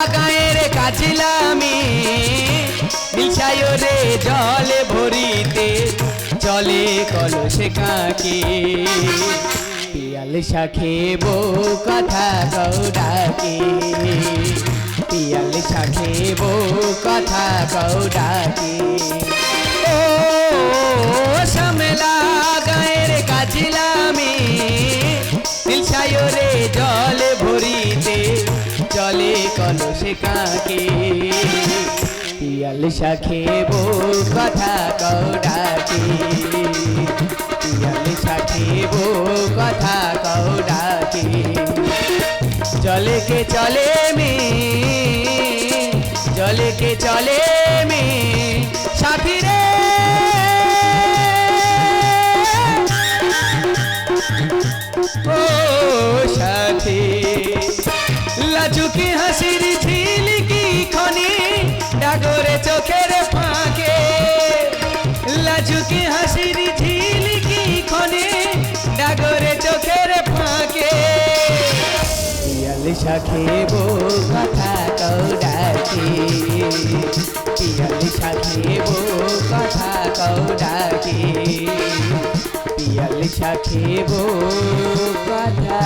গায়ের কাছিলামি। নিশায় রে জলে ভরিতে, চলে কলসে কাকে। পিয়াল শাখে বউ কথা গৌডাকে পিয়াল শাখে বউ কথা গৌডাকে কাকে? পিয়াল শাখে কথা কৌডাকে পিয়াল শাখে বো কথা কৌডাকে চলে কে চলে মে, চলে কে চলে মে, সাথী রে। ও সাথী, লাজুকি হাসির চোখের ফাঁকে। লাজুকি হাসির ঝিলকি খনি ডাগরে চোখের ফাঁকে। পিয়াল শাখে বো কথা কৌডাকে। পিয়াল শাখে বো কথা কৌডাকে। পিয়াল শাখে বো কথা